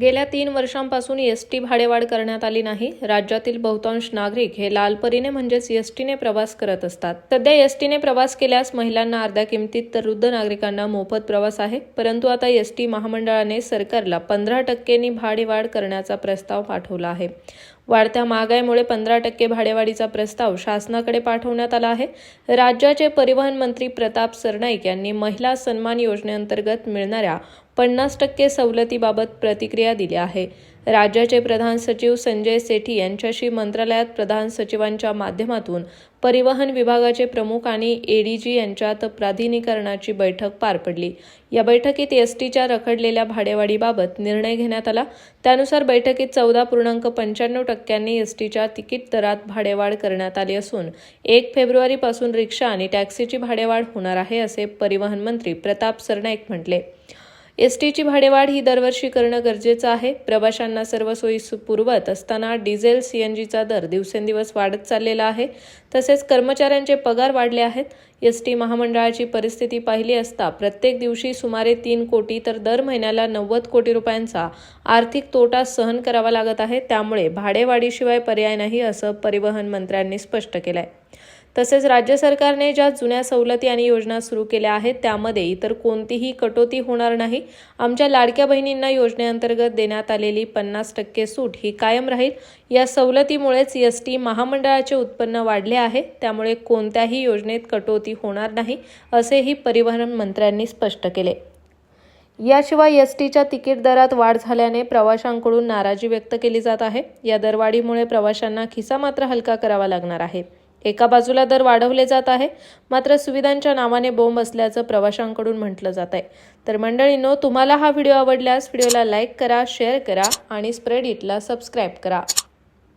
गेल्या तीन वर्षांपासून एस टी भाडेवाढ करण्यात आली नाही. राज्यातील बहुतांश नागरिक हे लालपरीने म्हणजेच एस टीने प्रवास करत असतात. सध्या एस टीने प्रवास केल्यास महिलांना अर्ध्या किमतीत तर वृद्ध नागरिकांना मोफत प्रवास आहे. परंतु आता एस टी महामंडळाने सरकारला पंधरा टक्क्यांनी भाडेवाढ करण्याचा प्रस्ताव पाठवला आहे. वाढत्या महागाईमुळे पंधरा टक्के भाडेवाढीचा प्रस्ताव शासनाकडे पाठवण्यात आला आहे. राज्याचे परिवहन मंत्री प्रताप सरनाईक यांनी महिला सन्मान योजनेअंतर्गत मिळणाऱ्या पन्नास टक्के सवलतीबाबत प्रतिक्रिया दिली आहे. राज्याचे प्रधान सचिव संजय सेठी यांच्याशी मंत्रालयात प्रधान सचिवांच्या माध्यमातून परिवहन विभागाचे प्रमुख आणि एडीजी यांच्यात प्राधिकरणाची बैठक पार पडली. या बैठकीत एस टीच्या रखडलेल्या भाडेवाढीबाबत निर्णय घेण्यात आला. त्यानुसार बैठकीत चौदा पूर्णांक पंच्याण्णव टक्क्यांनी एस टीच्या तिकीट दरात भाडेवाढ करण्यात आली असून एक फेब्रुवारीपासून रिक्षा आणि टॅक्सीची भाडेवाढ होणार आहे असे परिवहन मंत्री प्रताप सरनाईक म्हटले. एस टीची भाडेवाढ ही दरवर्षी करणं गरजेचं आहे. प्रवाशांना सर्व सोयी सु- पुरवत असताना डिझेल सीएनजीचा दर दिवसेंदिवस वाढत चाललेला आहे. तसेच कर्मचाऱ्यांचे पगार वाढले आहेत. एस टी महामंडळाची परिस्थिती पाहिली असता प्रत्येक दिवशी सुमारे तीन कोटी तर दर महिन्याला नव्वद कोटी रुपयांचा आर्थिक तोटा सहन करावा लागत आहे. त्यामुळे भाडेवाढीशिवाय पर्याय नाही असं परिवहन मंत्र्यांनी स्पष्ट केलं आहे तसेच राज्य सरकारने ज्या जुन्या सवलती आणि योजना सुरू केल्या आहेत त्यामध्ये इतर कोणतीही कटोती होणार नाही. आमच्या लाडक्या बहिणींना योजनेअंतर्गत देण्यात आलेली पन्नास टक्के सूट ही कायम राहील. या सवलतीमुळेच एस टी महामंडळाचे उत्पन्न वाढले आहे. त्यामुळे कोणत्याही योजनेत कटोती होणार नाही असेही परिवहन मंत्र्यांनी स्पष्ट केले. याशिवाय एस टीच्या तिकीट दरात वाढ झाल्याने प्रवाशांकडून नाराजी व्यक्त केली जात आहे. या दरवाढीमुळे प्रवाशांना खिसा मात्र हलका करावा लागणार आहे. एका बाजूला दर वाढवले जात आहे. मात्र सुविधांच्या नावाने बोंब असल्याचं प्रवाशांकडून म्हटलं जात आहे. तर मंडळींनो तुम्हाला हा व्हिडिओ आवडल्यास व्हिडिओला लाईक करा शेअर करा आणि स्प्रेड इटला सबस्क्राईब करा.